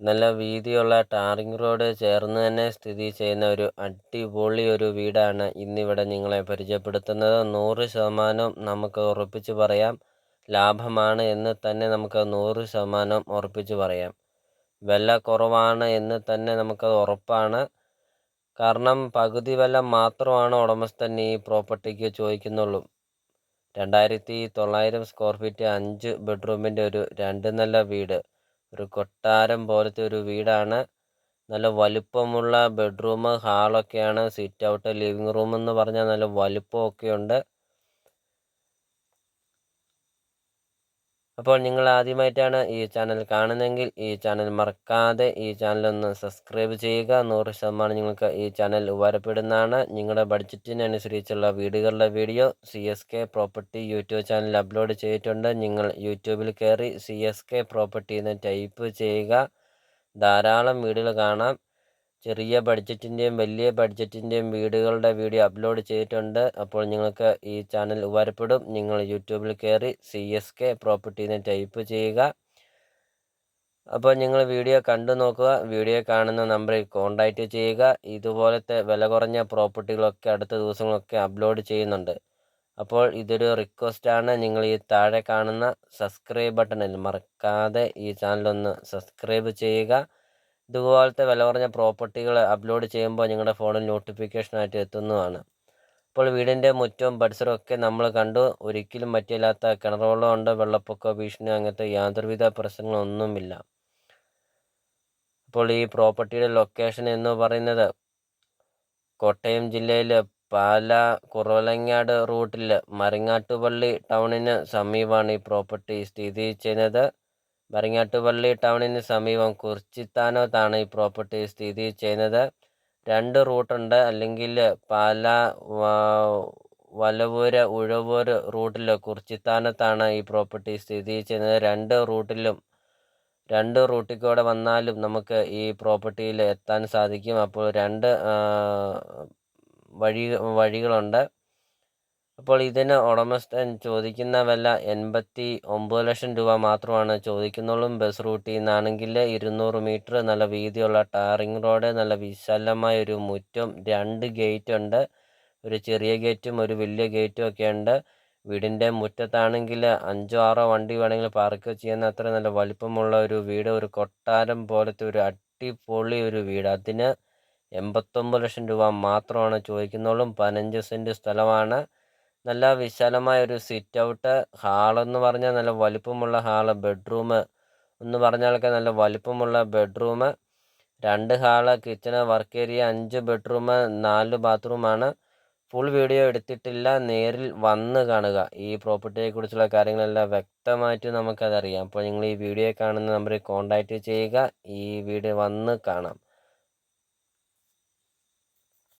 നല്ല വീതിയുള്ള tarring road ചേർന്ന് തന്നെ സ്ഥിതി ചെയ്യുന്ന ഒരു അടിപൊളി ഒരു വീടാണ് ഇന്നിവിടെ നിങ്ങളെ പരിചയപ്പെടുത്തുന്നത്. നൂറ് ശതമാനം നമുക്ക് ഉറപ്പിച്ച് പറയാം. ലാഭമാണ് എന്ന് തന്നെ നമുക്ക് നൂറ് ശതമാനം ഉറപ്പിച്ച് പറയാം. വില കുറവാണ് എന്ന് തന്നെ നമുക്ക് ഉറപ്പാണ്. കാരണം പകുതി വില മാത്രമാണ് ഉടമസ്ഥൻ ഈ പ്രോപ്പർട്ടിക്ക് ചോദിക്കുന്നുള്ളൂ. രണ്ടായിരത്തി തൊള്ളായിരം സ്ക്വയർ ഫീറ്റ് അഞ്ച് ബെഡ്റൂമിന്റെ ഒരു രണ്ട് നില വീട്. ഒരു കൊട്ടാരം പോലത്തെ ഒരു വീടാണ്. നല്ല വലുപ്പമുള്ള ബെഡ്റൂം ഹാളൊക്കെയാണ് സിറ്റ് ഔട്ട് ലിവിംഗ് റൂം എന്ന് പറഞ്ഞാൽ നല്ല വലുപ്പമൊക്കെ ഉണ്ട് അപ്പോൾ നിങ്ങൾ ആദ്യമായിട്ടാണ് ഈ ചാനൽ കാണുന്നതെങ്കിൽ ഈ ചാനൽ മറക്കാതെ ഈ ചാനൽ ഒന്ന് സബ്സ്ക്രൈബ് ചെയ്യുക. നൂറ് ശതമാനം നിങ്ങൾക്ക് ഈ ചാനൽ ഉപകാരപ്പെടുന്നതാണ്. നിങ്ങളുടെ ബഡ്ജറ്റിനനുസരിച്ചുള്ള വീടുകളുടെ video C S K property YouTube channel upload ചെയ്തിട്ടുണ്ട്. നിങ്ങൾ യൂട്യൂബിൽ കയറി സി എസ് കെ പ്രോപ്പർട്ടി എന്ന് ടൈപ്പ് ചെയ്യുക. ധാരാളം വീടുകൾ കാണാം. ചെറിയ ബഡ്ജറ്റിന്റെയും വലിയ ബഡ്ജറ്റിന്റെയും വീടുകളുടെ വീഡിയോ അപ്ലോഡ് ചെയ്തിട്ടുണ്ട്. അപ്പോൾ നിങ്ങൾക്ക് ഈ ചാനൽ ഉപകാരപ്പെടും. നിങ്ങൾ യൂട്യൂബിൽ കയറി സി എസ് കെ പ്രോപ്പർട്ടി എന്ന് ടൈപ്പ് ചെയ്യുക. അപ്പോൾ നിങ്ങൾ വീഡിയോ കണ്ടു നോക്കുക. വീഡിയോ കാണുന്ന നമ്പറിൽ കോൺടാക്റ്റ് ചെയ്യുക. ഇതുപോലത്തെ വില കുറഞ്ഞ പ്രോപ്പർട്ടികളൊക്കെ അടുത്ത ദിവസങ്ങളൊക്കെ അപ്ലോഡ് ചെയ്യുന്നുണ്ട്. അപ്പോൾ ഇതൊരു റിക്വസ്റ്റാണ് നിങ്ങൾ ഈ താഴെ കാണുന്ന സബ്സ്ക്രൈബ് ബട്ടണിൽ മറക്കാതെ ഈ ചാനലൊന്ന് സബ്സ്ക്രൈബ് ചെയ്യുക. ഇതുപോലത്തെ വില കുറഞ്ഞ പ്രോപ്പർട്ടികൾ അപ്ലോഡ് ചെയ്യുമ്പോൾ നിങ്ങളുടെ ഫോണിൽ നോട്ടിഫിക്കേഷനായിട്ട് എത്തുന്നതാണ്. അപ്പോൾ വീടിന്റെ മുറ്റവും പരിസരവും ഒക്കെ നമ്മൾ കണ്ടു. ഒരിക്കലും പറ്റില്ലാത്ത കിണറുവെള്ളം ഉണ്ട് വെള്ളപ്പൊക്ക ഭീഷണി അങ്ങനത്തെ യാതൊരുവിധ പ്രശ്നങ്ങളൊന്നുമില്ല. അപ്പോൾ ഈ പ്രോപ്പർട്ടിയുടെ ലൊക്കേഷൻ എന്ന് പറയുന്നത് കോട്ടയം ജില്ലയിൽ പാല കുറവലങ്ങാട് റൂട്ടിൽ മരങ്ങാട്ടുപള്ളി ടൗണിന് സമീപമാണ് ഈ പ്രോപ്പർട്ടി സ്ഥിതി ചെയ്യുന്നത്. മരങ്ങാട്ടുപള്ളി ടൗണിന് സമീപം കുറിച്ചിത്താനത്താണ് ഈ പ്രോപ്പർട്ടി സ്ഥിതി ചെയ്യുന്നത്. രണ്ട് റൂട്ടുണ്ട് അല്ലെങ്കിൽ പാല വലവൂര് ഉഴവൂർ റൂട്ടിൽ കുറിച്ചിത്താനത്താണ് ഈ പ്രോപ്പർട്ടി സ്ഥിതി ചെയ്യുന്നത്. രണ്ട് റൂട്ടിലും രണ്ട് റൂട്ടിൽ കൂടെ വന്നാലും നമുക്ക് ഈ പ്രോപ്പർട്ടിയിൽ എത്താൻ സാധിക്കും. അപ്പോൾ രണ്ട് വഴി വഴികളുണ്ട്. അപ്പോൾ ഇതിന് ഉടമസ്ഥൻ ചോദിക്കുന്ന വില എൺപത്തി ഒമ്പത് ലക്ഷം രൂപ മാത്രമാണ് ചോദിക്കുന്നുള്ളൂ. ബസ് റൂട്ടിൽ നിന്നാണെങ്കിൽ ഇരുന്നൂറ് മീറ്റർ നല്ല വീതിയുള്ള ടാറിങ് റോഡ് നല്ല വിശാലമായ ഒരു മുറ്റം രണ്ട് ഗേറ്റ് ഉണ്ട്. ഒരു ചെറിയ ഗേറ്റും ഒരു വലിയ ഗേറ്റും ഒക്കെ ഉണ്ട്. വീടിന്റെ മുറ്റത്താണെങ്കിൽ അഞ്ചോ ആറോ വണ്ടി വേണമെങ്കിൽ പാർക്ക് ചെയ്യുന്ന അത്ര നല്ല വലിപ്പമുള്ള ഒരു വീട് ഒരു കൊട്ടാരം പോലത്തെ ഒരു അടിപൊളി ഒരു വീട്. അതിന് എൺപത്തൊമ്പത് ലക്ഷം രൂപ മാത്രമാണ് ചോദിക്കുന്നുള്ളൂ. പതിനഞ്ച് സെന്റ് സ്ഥലമാണ്. നല്ല വിശാലമായ ഒരു സിറ്റ് ഔട്ട് ഹാളെന്ന് പറഞ്ഞാൽ നല്ല വലിപ്പമുള്ള ഹാൾ ബെഡ്റൂം എന്ന് പറഞ്ഞാലൊക്കെ നല്ല വലിപ്പമുള്ള ബെഡ്റൂം രണ്ട് ഹാൾ കിച്ചണ് വർക്ക് ഏരിയ അഞ്ച് ബെഡ്റൂം നാല് ബാത്റൂമാണ് ഫുൾ വീഡിയോ എടുത്തിട്ടില്ല. നേരിൽ വന്ന് കാണുക. ഈ പ്രോപ്പർട്ടിയെക്കുറിച്ചുള്ള കാര്യങ്ങളെല്ലാം വ്യക്തമായിട്ട് നമുക്കതറിയാം. അപ്പോൾ നിങ്ങൾ ഈ വീഡിയോ കാണുന്ന നമ്പറിൽ കോൺടാക്റ്റ് ചെയ്യുക. ഈ വീഡിയോ വന്ന് കാണാം.